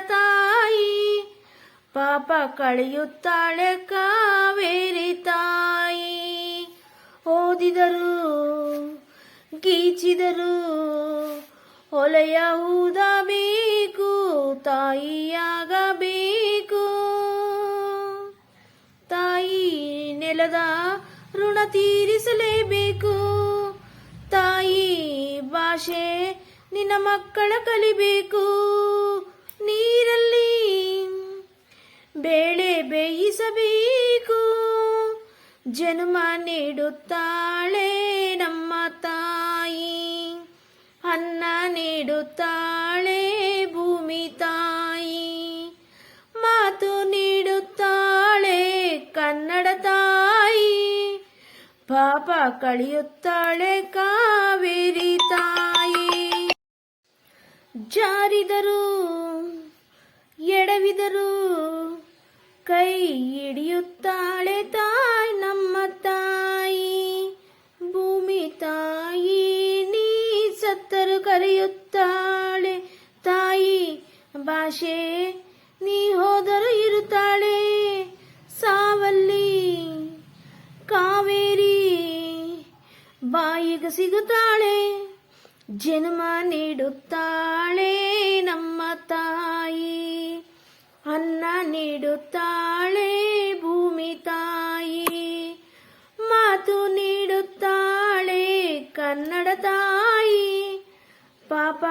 ತಾಯಿ. ಪಾಪ ಕಳೆಯುತ್ತಾಳೆ ಕಾವೇರಿ ತಾಯಿ. ಓದಿದರು, ಗೀಚಿದರು ಹೊಲೆಯ ಊದಬೇಕು ತಾಯಿಯಾಗಬೇಕು. ತಾಯಿ ನೆಲದ ಋಣ ತೀರಿಸಲೇಬೇಕು. ತಾಯಿ ಭಾಷೆ ನಿನ್ನ ಮಕ್ಕಳ ಕಲಿಬೇಕು. ಬೇಯಿಸಬೇಕು ಜನ್ಮ ನೀಡುತ್ತಾಳೆ ನಮ್ಮ ತಾಯಿ. ಅನ್ನ ನೀಡುತ್ತಾಳೆ ಭೂಮಿ ತಾಯಿ. ಮಾತು ನೀಡುತ್ತಾಳೆ ಕನ್ನಡ ತಾಯಿ. ಪಾಪ ಕಳೆಯುತ್ತಾಳೆ ಕಾವೇರಿ ತಾಯಿ. ಜಾರಿದರು, ಎಡವಿದರು ಕೈ ಹಿಡಿಯುತ್ತಾಳೆ ತಾಯಿ ನಮ್ಮ ತಾಯಿ. ಭೂಮಿ ತಾಯಿ ನೀ ಸತ್ತರು ಕರೆಯುತ್ತಾಳೆ. ತಾಯಿ ಭಾಷೆ, ನೀ ಹೋದರು ಇರುತ್ತಾಳೆ. ಸಾವಲ್ಲಿ ಕಾವೇರಿ ಬಾಯಿಗೆ ಸಿಗುತ್ತಾಳೆ. ಜನ್ಮ ನೀಡುತ್ತಾಳೆ.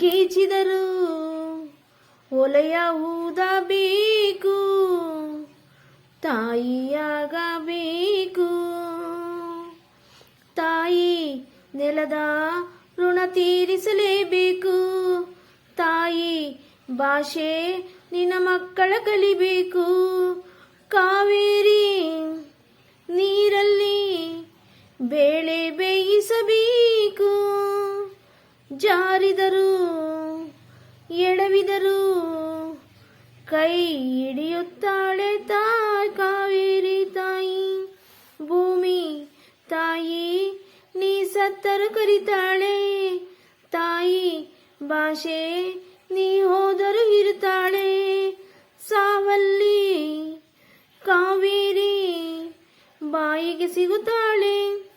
ಗೀಚಿದರು ಒಲೆಯ ಊದಬೇಕು ತಾಯಿಯಾಗಬೇಕು? ತಾಯಿ ನೆಲದ ಋಣ ತೀರಿಸಲೇಬೇಕು. ತಾಯಿ ಭಾಷೆ ನಿನ್ನ ಮಕ್ಕಳ ಕಲಿಬೇಕು. ಕಾವೇರಿ ನೀರಲ್ಲಿ ಬೇಳೆ ಬೇಯಿಸಬೇಕು. ಜಾರಿದರು ಎಡವಿದರು ಕೈ ಹಿಡಿಯುತ್ತಾಳೆ ತಾಯಿ ಕಾವೇರಿ ತಾಯಿ. ಭೂಮಿ ತಾಯಿ, ನೀ ಸತ್ತರು ಕರಿತಾಳೆ. ತಾಯಿ, ಭಾಷೆ, ನೀ ಹೋದರು ಇರುತ್ತಾಳೆ. ಸಾವಲ್ಲಿ ಕಾವೇರಿ ಬಾಯಿಗೆ ಸಿಗುತ್ತಾಳೆ.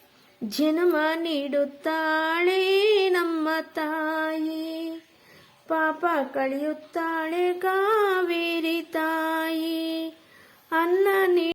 ಜನ್ಮ ನೀಡುತ್ತಾಳೆ ನಮ್ಮ ತಾಯಿ. ಪಾಪ ಕಳೆಯುತ್ತಾಳೆ ಕಾವೇರಿ ತಾಯಿ. ಅನ್ನ ನೀ